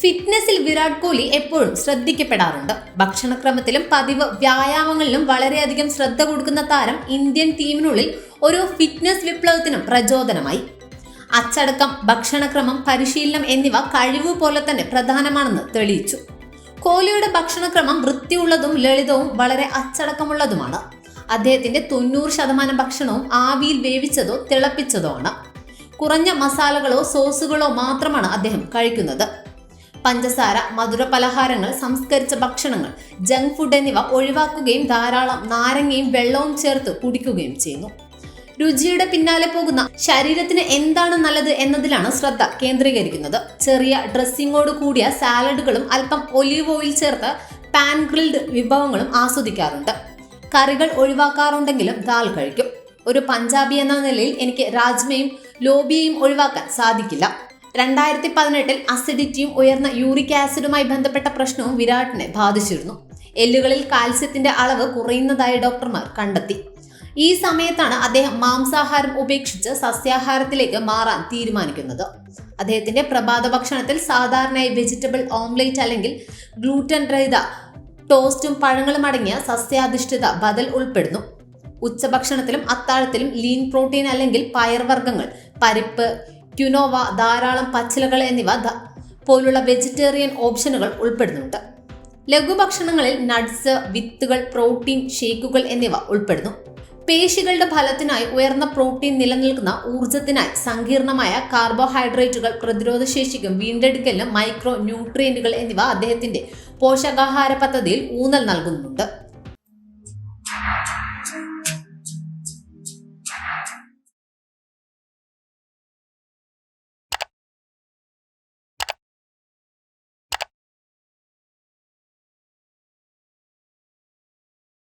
ഫിറ്റ്നസിൽ വിരാട് കോഹ്ലി എപ്പോഴും ശ്രദ്ധിക്കപ്പെടാറുണ്ട്. ഭക്ഷണക്രമത്തിലും പതിവ് വ്യായാമങ്ങളിലും വളരെയധികം ശ്രദ്ധ കൊടുക്കുന്ന താരം ഇന്ത്യൻ ടീമിനുള്ളിൽ ഒരു ഫിറ്റ്നസ് വിപ്ലവത്തിനും പ്രചോദനമായി. അച്ചടക്കം ഭക്ഷണക്രമം പരിശീലനം എന്നിവ കഴിവ് പോലെ തന്നെ പ്രധാനമാണെന്ന് തെളിയിച്ചു. കോഹ്ലിയുടെ ഭക്ഷണക്രമം വൃത്തിയുള്ളതും ലളിതവും വളരെ അച്ചടക്കമുള്ളതുമാണ്. അദ്ദേഹത്തിന്റെ തൊണ്ണൂറ് ശതമാനം ഭക്ഷണവും ആവിയിൽ വേവിച്ചതോ തിളപ്പിച്ചതോ ആണ്. കുറഞ്ഞ മസാലകളോ സോസുകളോ മാത്രമാണ് അദ്ദേഹം കഴിക്കുന്നത്. പഞ്ചസാര മധുര പലഹാരങ്ങൾ സംസ്കരിച്ച ഭക്ഷണങ്ങൾ ജങ്ക് ഫുഡ് എന്നിവ ഒഴിവാക്കുകയും ധാരാളം നാരങ്ങയും വെള്ളവും ചേർത്ത് കുടിക്കുകയും ചെയ്യുന്നു. രുചിയുടെ പിന്നാലെ പോകുന്ന ശരീരത്തിന് എന്താണ് നല്ലത് എന്നതിലാണ് ശ്രദ്ധ കേന്ദ്രീകരിക്കുന്നത്. ചെറിയ ഡ്രസ്സിങ്ങോട് കൂടിയ സാലഡുകളും അല്പം ഒലിവ് ഓയിൽ ചേർത്ത് പാൻ ഗ്രിൽഡ് വിഭവങ്ങളും ആസ്വദിക്കാറുണ്ട്. കറികൾ ഒഴിവാക്കാറുണ്ടെങ്കിലും ദാൽ കഴിക്കും. ഒരു പഞ്ചാബി എന്ന നിലയിൽ എനിക്ക് രാജ്മയും ലോബിയയും ഒഴിവാക്കാൻ സാധിക്കില്ല. രണ്ടായിരത്തി പതിനെട്ടിൽ അസിഡിറ്റിയും ഉയർന്ന യൂറിക് ആസിഡുമായി ബന്ധപ്പെട്ട പ്രശ്നവും വിരാട്ടിനെ ബാധിച്ചിരുന്നു. എല്ലുകളിൽ കാൽസ്യത്തിന്റെ അളവ് കുറയുന്നതായി ഡോക്ടർമാർ കണ്ടെത്തി. ഈ സമയത്താണ് അദ്ദേഹം മാംസാഹാരം ഉപേക്ഷിച്ച് സസ്യാഹാരത്തിലേക്ക് മാറാൻ തീരുമാനിക്കുന്നത്. അദ്ദേഹത്തിന്റെ പ്രഭാത ഭക്ഷണത്തിൽ സാധാരണയായി വെജിറ്റബിൾ ഓംലേറ്റ് അല്ലെങ്കിൽ ഗ്ലൂട്ടൻ രഹിത ടോസ്റ്റും പഴങ്ങളും അടങ്ങിയ സസ്യാധിഷ്ഠിത ബദൽ ഉൾപ്പെടുന്നു. ഉച്ചഭക്ഷണത്തിലും അത്താഴത്തിലും ലീൻ പ്രോട്ടീൻ അല്ലെങ്കിൽ പയർവർഗങ്ങൾ പരിപ്പ് ക്യുനോവ ധാരാളം പച്ചിലകൾ എന്നിവ പോലുള്ള വെജിറ്റേറിയൻ ഓപ്ഷനുകൾ ഉൾപ്പെടുന്നുണ്ട്. ലഘുഭക്ഷണങ്ങളിൽ നട്ട്സ് വിത്തുകൾ പ്രോട്ടീൻ ഷേക്കുകൾ എന്നിവ ഉൾപ്പെടുന്നു. പേശികളുടെ ഫലത്തിനായി ഉയർന്ന പ്രോട്ടീൻ നിലനിൽക്കുന്ന ഊർജത്തിനായി സങ്കീർണമായ കാർബോഹൈഡ്രേറ്റുകൾ പ്രതിരോധശേഷിക്കും വീണ്ടെടുക്കലിനും മൈക്രോ ന്യൂട്രിയന്റുകൾ എന്നിവ അദ്ദേഹത്തിന്റെ പോഷകാഹാര പദ്ധതിയിൽ ഊന്നൽ നൽകുന്നുണ്ട്.